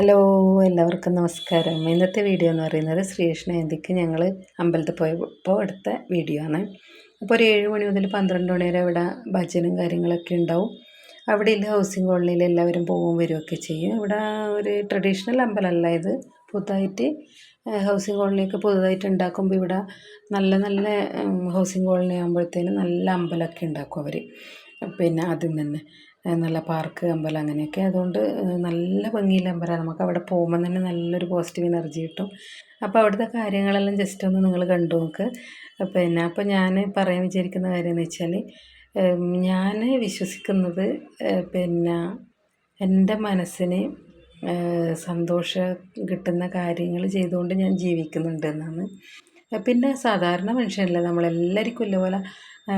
Hello എല്ലാവർക്കും നമസ്കാരം. ഇന്നത്തെ വീഡിയോ എന്ന് പറയുന്നത് ശ്രീകൃഷ്ണ ജയന്തിക്ക് ഞങ്ങൾ അമ്പലത്തിൽ പോയപ്പോൾ എടുത്ത വീഡിയോ ആണ്. അപ്പോൾ ഒരു ഏഴ് മണി മുതൽ പന്ത്രണ്ട് മണി വരെ ഇവിടെ ഭജനും കാര്യങ്ങളൊക്കെ ഉണ്ടാവും. അവിടെ ഇല്ല ഹൗസിംഗ് കോളനിയിൽ എല്ലാവരും പോവും വരികയൊക്കെ ചെയ്യും. ഇവിടെ ഒരു ട്രഡീഷണൽ അമ്പലമല്ല ഇത്. പുതുതായിട്ട് ഹൗസിംഗ് കോളനിയൊക്കെ പുതുതായിട്ട് ഉണ്ടാക്കുമ്പോൾ ഇവിടെ നല്ല നല്ല ഹൗസിംഗ് കോളനി ആകുമ്പോഴത്തേനും നല്ല അമ്പലമൊക്കെ ഉണ്ടാക്കും അവർ പിന്നെ ആദ്യം തന്നെ നല്ല പാർക്ക് അമ്പലം അങ്ങനെയൊക്കെ അതുകൊണ്ട് നല്ല ഭംഗിയുള്ള അമ്പലമാണ് നമുക്ക് അവിടെ പോകുമ്പോൾ തന്നെ നല്ലൊരു പോസിറ്റീവ് എനർജി കിട്ടും. അപ്പോൾ അവിടുത്തെ കാര്യങ്ങളെല്ലാം ജസ്റ്റ് ഒന്ന് നിങ്ങൾ കണ്ടു നോക്ക്. പിന്നെ അപ്പോൾ ഞാൻ പറയാൻ വിചാരിക്കുന്ന കാര്യം എന്ന് വെച്ചാൽ ഞാൻ വിശ്വസിക്കുന്നത് പിന്നെ എന്റെ മനസ്സിന് സന്തോഷം കിട്ടുന്ന കാര്യങ്ങൾ ചെയ്തുകൊണ്ട് ഞാൻ ജീവിക്കുന്നുണ്ട് എന്നാണ്. പിന്നെ സാധാരണ മനുഷ്യനല്ല. നമ്മളെല്ലാവർക്കും ഇല്ലപോലെ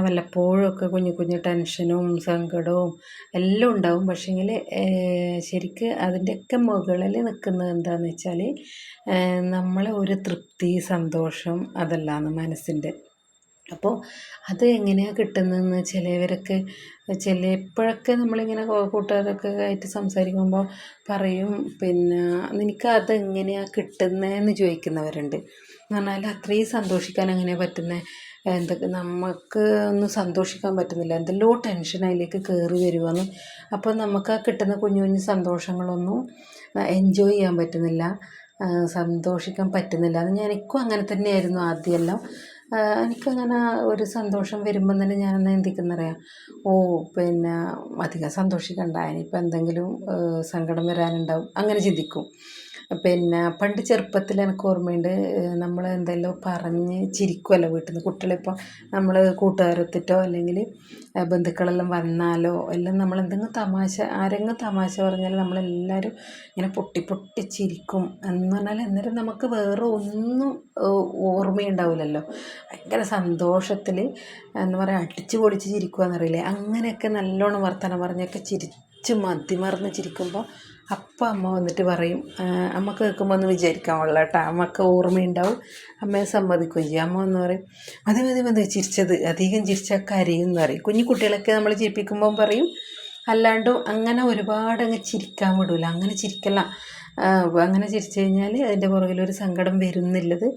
വല്ലപ്പോഴും ഒക്കെ കുഞ്ഞു കുഞ്ഞു ടെൻഷനും സങ്കടവും എല്ലാം ഉണ്ടാവും. പക്ഷേങ്കിൽ ശരിക്ക് അതിന്റെയൊക്കെ മുകളിൽ നിൽക്കുന്നത് എന്താണെന്ന് വെച്ചാൽ നമ്മളെ ഒരു തൃപ്തി സന്തോഷം അതല്ലാന്ന് മനസ്സിന്റെ. അപ്പോൾ അത് എങ്ങനെയാണ് കിട്ടുന്നതെന്ന് ചിലവരൊക്കെ ചിലപ്പോഴൊക്കെ നമ്മളിങ്ങനെ കൂട്ടുകാരൊക്കെ ആയിട്ട് സംസാരിക്കുമ്പോൾ പറയും. പിന്നെ നിനക്ക് അത് എങ്ങനെയാണ് കിട്ടുന്നതെന്ന് ചോദിക്കുന്നവരുണ്ട്. എന്ന് പറഞ്ഞാൽ അത്രയും സന്തോഷിക്കാൻ അങ്ങനെ പറ്റുന്നത് എന്തൊക്കെ നമുക്ക് ഒന്നും സന്തോഷിക്കാൻ പറ്റുന്നില്ല. എന്തെല്ലോ ടെൻഷൻ അതിലേക്ക് കയറി വരുവാന്ന്. അപ്പോൾ നമുക്ക് ആ കിട്ടുന്ന കുഞ്ഞു കുഞ്ഞു സന്തോഷങ്ങളൊന്നും എൻജോയ് ചെയ്യാൻ പറ്റുന്നില്ല. സന്തോഷിക്കാൻ പറ്റുന്നില്ല. അത് ഞാൻ എനിക്കും അങ്ങനെ തന്നെയായിരുന്നു ആദ്യമെല്ലാം. എനിക്കങ്ങനെ ഒരു സന്തോഷം വരുമ്പം തന്നെ ഞാൻ എന്നാ ചിന്തിക്കുന്നറിയാം? ഓ പിന്നെ അധികം സന്തോഷിക്കണ്ട. ഇനിയിപ്പോൾ എന്തെങ്കിലും സങ്കടം വരാനുണ്ടാവും. അങ്ങനെ ചിന്തിക്കും. പിന്നെ പണ്ട് ചെറുപ്പത്തിൽ എനിക്ക് ഓർമ്മയുണ്ട് നമ്മൾ എന്തെല്ലോ പറഞ്ഞ് ചിരിക്കുമല്ലോ വീട്ടിൽ നിന്ന് കുട്ടികളിപ്പോൾ നമ്മൾ കൂട്ടുകാരൊത്തിട്ടോ അല്ലെങ്കിൽ ബന്ധുക്കളെല്ലാം വന്നാലോ എല്ലാം നമ്മൾ എന്തെങ്കിലും തമാശ ആരെങ്കിലും തമാശ പറഞ്ഞാൽ നമ്മളെല്ലാവരും ഇങ്ങനെ പൊട്ടി പൊട്ടി ചിരിക്കും എന്ന് പറഞ്ഞാൽ അന്നേരം നമുക്ക് വേറെ ഒന്നും ഓർമ്മയുണ്ടാവില്ലല്ലോ. ഭയങ്കര സന്തോഷത്തിൽ എന്താ പറയുക അടിച്ചു പൊളിച്ച് ചിരിക്കുക എന്നറിയില്ലേ അങ്ങനെയൊക്കെ നല്ലോണം വർത്തമാനം പറഞ്ഞൊക്കെ ചിരിച്ച് മതിമറന്ന് ചിരിക്കുമ്പോൾ അപ്പം അമ്മ വന്നിട്ട് പറയും അമ്മ കേൾക്കുമ്പോൾ ഒന്ന് വിചാരിക്കാൻ ഉള്ള കേട്ടോ അമ്മയ്ക്ക് ഓർമ്മയുണ്ടാവും. അമ്മയെ സമ്മതിക്കുകയും ചെയ്യും. അമ്മ എന്ന് പറയും മതി മതി മതി ചിരിച്ചത്. അധികം ചിരിച്ചാൽ കരയും എന്ന് പറയും. കുഞ്ഞു കുട്ടികളൊക്കെ നമ്മൾ ചിരിപ്പിക്കുമ്പോൾ പറയും അല്ലാണ്ടും അങ്ങനെ ഒരുപാട് അങ്ങ് ചിരിക്കാൻ വിടില്ല അങ്ങനെ ചിരിക്കല്ല. അങ്ങനെ ചിരിച്ചു കഴിഞ്ഞാൽ അതിന്റെ പുറകിലൊരു സങ്കടം വരുന്നില്ലത്.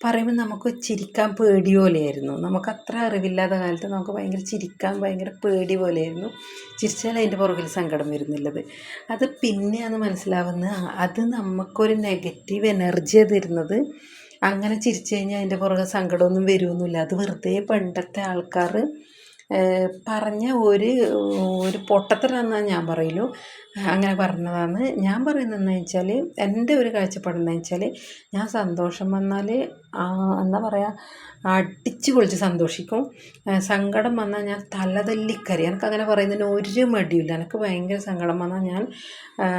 പറയുമ്പോൾ നമുക്ക് ചിരിക്കാൻ പേടി പോലെയായിരുന്നു. നമുക്ക് അത്ര അറിവില്ലാത്ത കാലത്ത് നമുക്ക് ഭയങ്കര ചിരിക്കാൻ ഭയങ്കര പേടി പോലെയായിരുന്നു. ചിരിച്ചാൽ അതിന്റെ പുറകിൽ സങ്കടം വരുന്നുള്ളത്. അത് പിന്നെയാണ് മനസ്സിലാവുന്നത് അത് നമുക്കൊരു നെഗറ്റീവ് എനർജി തരുന്നത്. അങ്ങനെ ചിരിച്ചു കഴിഞ്ഞാൽ അതിന്റെ പുറകെ സങ്കടമൊന്നും വരുമൊന്നുമില്ല അത് വെറുതെ പണ്ടത്തെ ആൾക്കാർ പറഞ്ഞ ഒരു ഒരു പൊട്ടത്തരാന്നാണ് ഞാൻ പറയുള്ളൂ അങ്ങനെ പറഞ്ഞതാണ്. ഞാൻ പറയുന്നതെന്ന് വെച്ചാൽ എന്റെ ഒരു കാഴ്ചപ്പാടെന്ന് വെച്ചാൽ ഞാൻ സന്തോഷം വന്നാൽ എന്താ പറയുക അടിച്ച് പൊളിച്ച് സന്തോഷിക്കും. സങ്കടം വന്നാൽ ഞാൻ തലതല്ലിക്കറി എനിക്ക് അങ്ങനെ പറയുന്നതിന് ഒരു മടിയില്ല എനിക്ക് ഭയങ്കര സങ്കടം വന്നാൽ ഞാൻ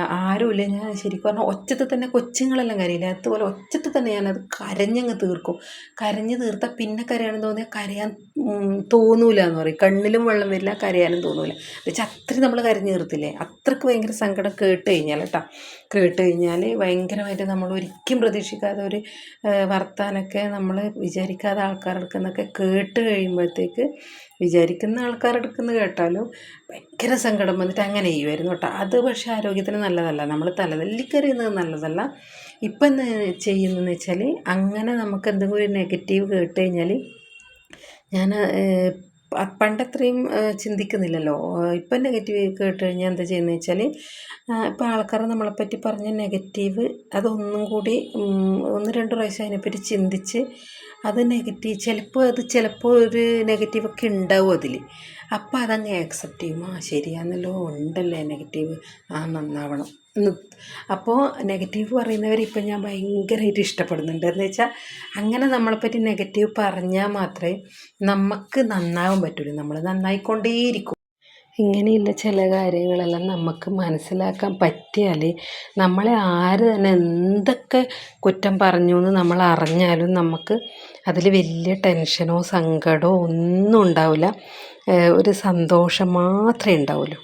ആരുമില്ല. ഞാൻ ശരിക്കും പറഞ്ഞാൽ ഒച്ചത്തിൽ തന്നെ കൊച്ചുങ്ങളെല്ലാം കരയില്ല. അതുപോലെ ഒച്ചത്തിൽ തന്നെ ഞാനത് കരഞ്ഞങ്ങ് തീർക്കും. കരഞ്ഞ് തീർത്താൽ പിന്നെ കരയാണെന്ന് തോന്നിയാൽ കരയാൻ തോന്നൂല എന്ന് പറയും. കണ്ണിലും വെള്ളം വരില്ല കരയാനും തോന്നൂല. എന്നുവെച്ചാൽ അത്രയും നമ്മൾ കരഞ്ഞു തീർത്തില്ലേ? അത്രയ്ക്ക് ഭയങ്കര സങ്കടം കേട്ട് കഴിഞ്ഞാൽ കേട്ടോ കേട്ട് കഴിഞ്ഞാൽ ഭയങ്കരമായിട്ട് നമ്മൾ ഒരിക്കലും പ്രതീക്ഷിക്കാതെ ഒരു വർത്താനൊക്കെ നമ്മൾ വിചാരിക്കാതെ ആൾക്കാരുടെ നിന്നൊക്കെ കേട്ട് കഴിയുമ്പോഴത്തേക്ക് വിചാരിക്കുന്ന ആൾക്കാരുടെ അടുക്കുന്ന കേട്ടാലും ഭയങ്കര സങ്കടം വന്നിട്ട് അങ്ങനെ ചെയ്യുമായിരുന്നു കേട്ടോ. അത് പക്ഷേ ആരോഗ്യത്തിന് നല്ലതല്ല. നമ്മൾ തലതല്ലിക്കറിയുന്നത് നല്ലതല്ല. ഇപ്പം ചെയ്യുന്നതെന്ന് വെച്ചാൽ അങ്ങനെ നമുക്ക് എന്തെങ്കിലും ഒരു നെഗറ്റീവ് കേട്ട് കഴിഞ്ഞാൽ ഞാൻ പണ്ടത്രയും ചിന്തിക്കുന്നില്ലല്ലോ. ഇപ്പം നെഗറ്റീവ് കേട്ട് കഴിഞ്ഞാൽ എന്താ ചെയ്യുന്നത് വെച്ചാൽ ഇപ്പോൾ ആൾക്കാർ നമ്മളെപ്പറ്റി പറഞ്ഞ നെഗറ്റീവ് അതൊന്നും കൂടി ഒന്ന് രണ്ട് പ്രാവശ്യം അതിനെപ്പറ്റി ചിന്തിച്ച് അത് നെഗറ്റീവ് ചിലപ്പോൾ അത് ചിലപ്പോൾ ഒരു നെഗറ്റീവൊക്കെ ഉണ്ടാവും അതിൽ അപ്പോൾ അതങ്ങ് ആക്സെപ്റ്റ് ചെയ്യും. ആ ശരിയാണല്ലോ ഉണ്ടല്ലേ നെഗറ്റീവ് ആ നന്നാവണം. അപ്പോൾ നെഗറ്റീവ് പറയുന്നവരെ ഇപ്പം ഞാൻ ഭയങ്കരമായിട്ട് ഇഷ്ടപ്പെടുന്നുണ്ട്. എന്ന് വെച്ചാൽ അങ്ങനെ നമ്മളെപ്പറ്റി നെഗറ്റീവ് പറഞ്ഞാൽ മാത്രമേ നമുക്ക് നന്നാവാൻ പറ്റുള്ളൂ. നമ്മൾ നന്നായിക്കൊണ്ടേയിരിക്കും. ഇങ്ങനെയുള്ള ചില കാര്യങ്ങളെല്ലാം നമുക്ക് മനസ്സിലാക്കാൻ പറ്റിയാൽ നമ്മളെ ആര് തന്നെ എന്തൊക്കെ കുറ്റം പറഞ്ഞു എന്ന് നമ്മൾ അറിഞ്ഞാലും നമുക്ക് അതിൽ വലിയ ടെൻഷനോ സങ്കടമോ ഒന്നും ഉണ്ടാവില്ല. ഒരു സന്തോഷം മാത്രമേ ഉണ്ടാവുള്ളൂ.